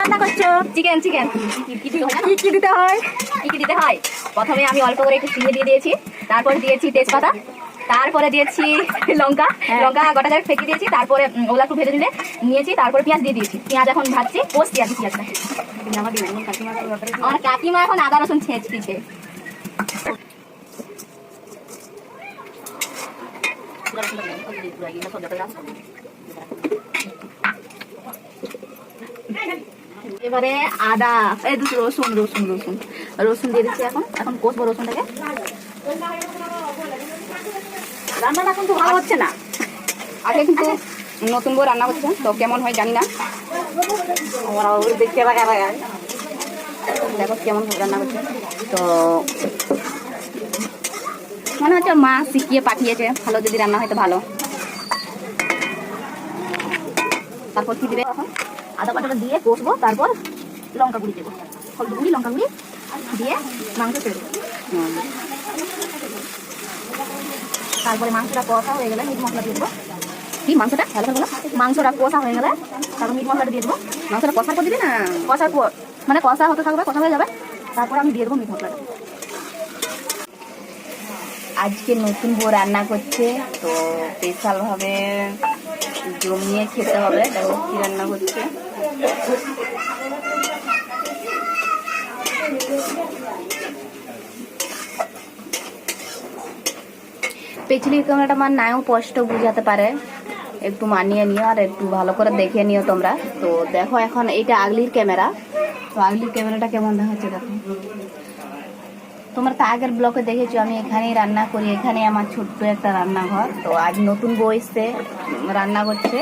রান্না করছ chicken chicken কি কি দিতে হয় কি কি দিতে হয় হয় প্রথমে আমি অল্প করে একটু চিনি দিয়ে দিয়েছি তারপরে দিয়েছি তেজপাতা তারপরে দিয়েছি লঙ্কা হ্যাঁ। লঙ্কা গোটা করে ফেঁকে দিয়েছি তারপরে ওগুলো একটু ভেজে নিলে নিয়েছি তারপরে পেঁয়াজ দিয়ে দিয়েছি পেঁয়াজ এখন ভাজছি পোস্ট পেঁয়াজ পেঁয়াজটা আমার কাকিমা এখন আদা রসুন ছেঁচ দিচ্ছে এবারে আদা, এই দুটো রসুন রসুন রসুন। রসুন দিয়ে দিচ্ছি এখন। এখন কষবো রসুনটাকে। রান্নাটা কিন্তু ভালো হচ্ছে না। আগে কিন্তু নতুন বউ রান্না করছে, তো কেমন হয় জানি না। ওই দেখতে লাগা লাগায় দেখো কেমন রান্না করছে। তো মনে হচ্ছে মা শিখিয়ে পাঠিয়েছে, ভালো যদি রান্না হয় তো ভালো। তারপর কি দিবে? এখন আদা বাটাটা দিয়ে কষবো তারপর লঙ্কা গুঁড়ি দেবো। হলুদ গুঁড়ি লঙ্কা গুঁড়ি দিয়ে মাংস ছেড়ে দেবো। তারপরে মাংসটা কষা হয়ে গেলে মিট মশলা দিয়ে দেবো। কি মাংসটা? ভালো বলো। মাংসটা কষা হয়ে গেলে তারপর মিট মশলাটা দিয়ে দেবো। মাংসটা কষার পর দিবি না? কষার পর মানে কষা হতে থাকবে কষা হয়ে যাবে। তারপর আমি দিয়ে দেবো মিট মশলাটা। আজকে নতুন বউ রান্না করছে তো স্পেশাল ভাবে জমিয়ে খেতে হবে, দেখো কি রান্না করছে পেছনের ক্যামেরাটা আমার নাও স্পষ্ট বুঝাতে পারে। একটু মানিয়ে নিও আর একটু ভালো করে দেখে নিও তোমরা। তো দেখো এখন এটা আগলির ক্যামেরা। তো আগলির ক্যামেরাটা কেমন দেখাচ্ছে দেখো। তোমরা তো আগের ব্লকে দেখেছ, আমি এখানেই রান্না করি এখানে আমার ছোট্ট একটা রান্নাঘর। তো আজ নতুন বউ রান্না করছে।